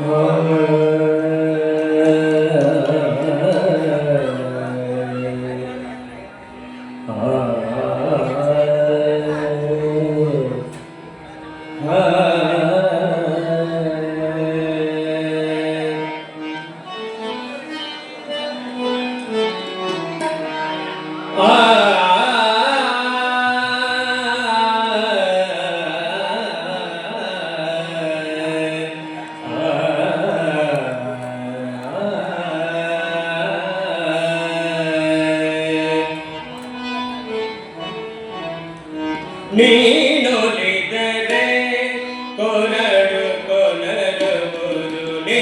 Amen. ನೀನೊಲಿದರೆ ಕೊನಡು ಕೊನಡುವುದು ನೀನೊಲಿದರೆ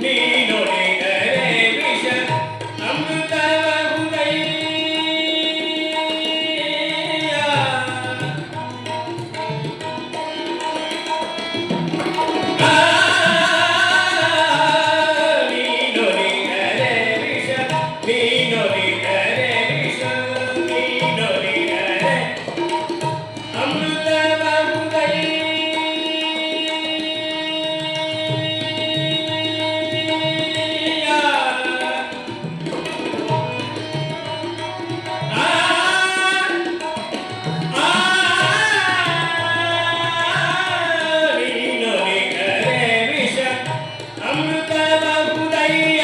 Nino. ahí,